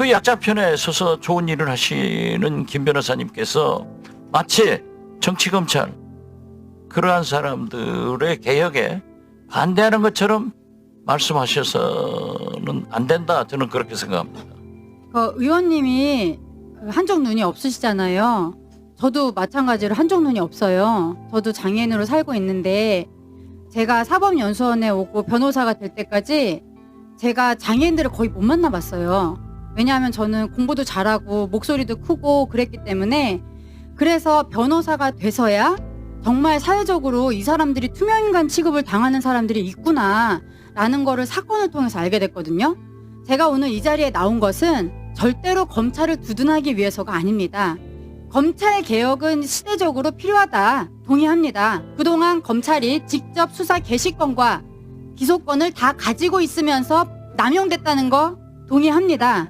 그 약자 편에 서서 좋은 일을 하시는 김 변호사님께서 마치 정치 검찰 그러한 사람들의 개혁에 반대하는 것처럼 말씀하셔서는 안 된다. 저는 그렇게 생각합니다. 그 의원님이 한쪽 눈이 없으시잖아요. 저도 마찬가지로 한쪽 눈이 없어요. 저도 장애인으로 살고 있는데 제가 사법연수원에 오고 변호사가 될 때까지 제가 장애인들을 거의 못 만나봤어요. 왜냐하면 저는 공부도 잘하고 목소리도 크고 그랬기 때문에 그래서 변호사가 돼서야 정말 사회적으로 이 사람들이 투명인간 취급을 당하는 사람들이 있구나 라는 거를 사건을 통해서 알게 됐거든요. 제가 오늘 이 자리에 나온 것은 절대로 검찰을 두둔하기 위해서가 아닙니다. 검찰 개혁은 시대적으로 필요하다. 동의합니다. 그동안 검찰이 직접 수사 개시권과 기소권을 다 가지고 있으면서 남용됐다는 거 동의합니다.